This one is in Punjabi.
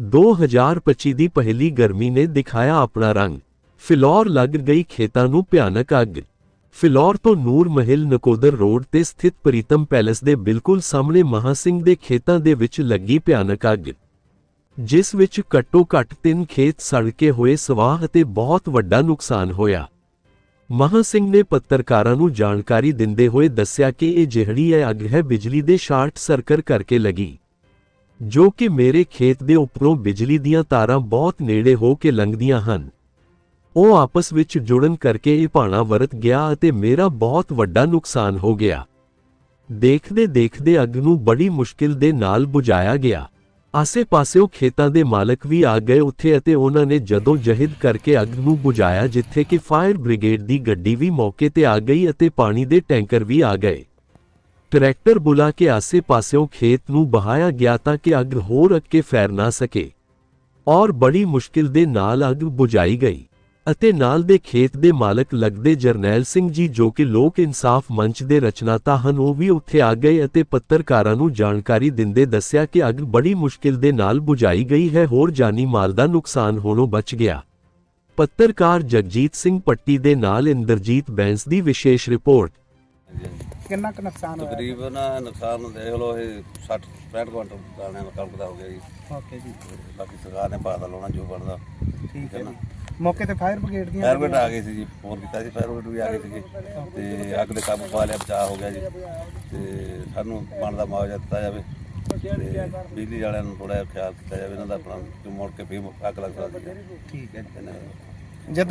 2025 ਦੀ ਪਹਿਲੀ ਗਰਮੀ ਨੇ ਦਿਖਾਇਆ ਆਪਣਾ ਰੰਗ। ਫਿਲੌਰ ਲੱਗ ਗਈ ਖੇਤਾਂ ਨੂੰ ਭਿਆਨਕ ਅੱਗ। ਫਿਲੌਰ ਤੋਂ ਨੂਰ ਮਹਿਲ ਨਕੋਦਰ ਰੋਡ ਤੇ ਸਥਿਤ ਪ੍ਰੀਤਮ ਪੈਲੇਸ ਦੇ ਬਿਲਕੁਲ ਸਾਹਮਣੇ ਮਹਾ ਸਿੰਘ ਦੇ ਖੇਤਾਂ ਦੇ ਵਿੱਚ ਲੱਗੀ ਭਿਆਨਕ ਅੱਗ। ਜਿਸ ਵਿੱਚ ਘੱਟੋ ਘੱਟ ਤਿੰਨ ਖੇਤ ਸੜ ਕੇ ਹੋਏ ਸਵਾਹ ਅਤੇ ਬਹੁਤ ਵੱਡਾ ਨੁਕਸਾਨ ਹੋਇਆ। ਮਹਾ ਸਿੰਘ ਨੇ ਪੱਤਰਕਾਰਾਂ ਨੂੰ ਜਾਣਕਾਰੀ ਦਿੰਦੇ ਹੋਏ ਦੱਸਿਆ ਕਿ ਇਹ ਜਿਹੜੀ ਹੈ ਅੱਗ ਹੈ ਬਿਜਲੀ ਦੇ ਸ਼ਾਰਟ ਸਰਕਟ ਕਰਕੇ ਲੱਗੀ। ਜੋ ਕਿ ਮੇਰੇ ਖੇਤ ਦੇ ਉੱਪਰੋਂ ਬਿਜਲੀ ਦੀਆਂ ਤਾਰਾਂ ਬਹੁਤ ਨੇੜੇ ਹੋ ਕੇ ਲੰਘਦੀਆਂ ਹਨ। ਉਹ ਆਪਸ ਵਿੱਚ ਜੁੜਨ ਕਰਕੇ ਇਹ ਭਾਣਾ ਵਰਤ ਗਿਆ ਅਤੇ ਮੇਰਾ ਬਹੁਤ ਵੱਡਾ ਨੁਕਸਾਨ ਹੋ ਗਿਆ। ਦੇਖਦੇ ਦੇਖਦੇ ਅੱਗ ਨੂੰ ਬੜੀ ਮੁਸ਼ਕਿਲ ਦੇ ਨਾਲ ਬੁਝਾਇਆ ਗਿਆ। ਆਸੇ-ਪਾਸਿਓਂ ਖੇਤਾਂ ਦੇ ਮਾਲਕ ਵੀ ਆ ਗਏ ਉੱਥੇ ਅਤੇ ਉਹਨਾਂ ਨੇ ਜਦੋਂ ਜਹਿਦ ਕਰਕੇ ਅੱਗ ਨੂੰ ਬੁਝਾਇਆ ਜਿੱਥੇ ਕਿ ਫਾਇਰ ਬ੍ਰਿਗੇਡ ਦੀ ਗੱਡੀ ਵੀ ਮੌਕੇ ਤੇ ਆ ਗਈ ਅਤੇ ਪਾਣੀ ਦੇ ਟੈਂਕਰ ਵੀ ਆ ਗਏ। ਟਰੈਕਟਰ ਬੁਲਾ ਕੇ ਆਸੇ-ਪਾਸਿਓਂ ਖੇਤ ਨੂੰ ਬਹਾਇਆ ਗਿਆ ਤਾਂ ਕਿ ਅੱਗ ਹੋਰ ਅੱਗੇ ਫੈਲ ਨਾ ਸਕੇ। ਔਰ ਬੜੀ ਮੁਸ਼ਕਿਲ ਦੇ ਨਾਲ ਅੱਗ ਬੁਝਾਈ ਗਈ ਅਤੇ ਨਾਲ ਦੇ ਖੇਤ ਦੇ ਮਾਲਕ ਲੱਗਦੇ ਜਰਨੈਲ ਸਿੰਘ ਜੀ ਜੋ ਕਿ ਲੋਕ ਇਨਸਾਫ ਮੰਚ ਦੇ ਰਚਨਾਤਾ ਹਨ, ਉਹ ਵੀ ਉੱਥੇ ਆ ਗਏ ਅਤੇ ਪੱਤਰਕਾਰਾਂ ਨੂੰ ਜਾਣਕਾਰੀ ਦਿੰਦੇ ਦੱਸਿਆ ਕਿ ਅੱਗ ਬੜੀ ਮੁਸ਼ਕਿਲ ਦੇ ਨਾਲ ਬੁਝਾਈ ਗਈ ਹੈ, ਹੋਰ ਜਾਨੀ ਮਾਲ ਦਾ ਨੁਕਸਾਨ ਹੋਣੋਂ ਬਚ ਗਿਆ। ਪੱਤਰਕਾਰ ਜਗਜੀਤ ਸਿੰਘ ਪੱਟੀ ਦੇ ਨਾਲ ਇੰਦਰਜੀਤ ਬੈਂਸ ਦੀ ਵਿਸ਼ੇਸ਼ ਰਿਪੋਰਟ। ਕਿੰਨਾ ਕੁ ਨੁਕਸਾਨ ਹੋਇਆ? ਤਕਰੀਬਨ ਨੁਕਸਾਨ ਦੇਖ ਲਓ ਇਹ 60 65 ਕੁਇੰਟਲ ਦਾਣੇ ਦਾ ਕਣਕ ਦਾ ਹੋ ਗਿਆ ਜੀ। ਓਕੇ ਜੀ। ਬਾਕੀ ਸਰਕਾਰ ਨੇ ਦਾ ਲਾਉਣਾ ਜੋ ਬਣਦਾ। ਠੀਕ ਹੈ ਜੀ। ਮੌਕੇ ਤੇ ਫਾਇਰ ਬ੍ਰਿਗੇਡ ਦੀਆਂ ਫਾਇਰ ਬ੍ਰਿਗੇਡ ਆ ਗਈ ਸੀ ਜੀ ਫੋਨ ਕੀਤਾ ਸੀ ਫਾਇਰ ਬ੍ਰਿਗੇਡ ਵੀ ਆ ਗਈ ਸੀਗੀ। ਤੇ ਅੱਗ ਦੇ ਕਾਬੂ ਪਾ ਲਿਆ ਬਚਾਅ ਹੋ ਗਿਆ ਜੀ। ਤੇ ਸਾਨੂੰ ਪਾਣੀ ਦਾ ਮੁਆਵਜ਼ਾ ਦਿੱਤਾ ਜਾਵੇ। ਤੇ ਬਿਜਲੀ ਵਾਲਿਆਂ ਨੂੰ ਥੋੜਾ ਖਿਆਲ ਕੀਤਾ ਜਾਵੇ ਇਹਨਾਂ ਦਾ ਆਪਣਾ ਕਿ ਮੁੜ ਕੇ ਵੀ ਅੱਗ ਲੱਗ ਸਕਦੀ ਹੈ। ਠੀਕ ਹੈ। ਜਿੱਦਾਂ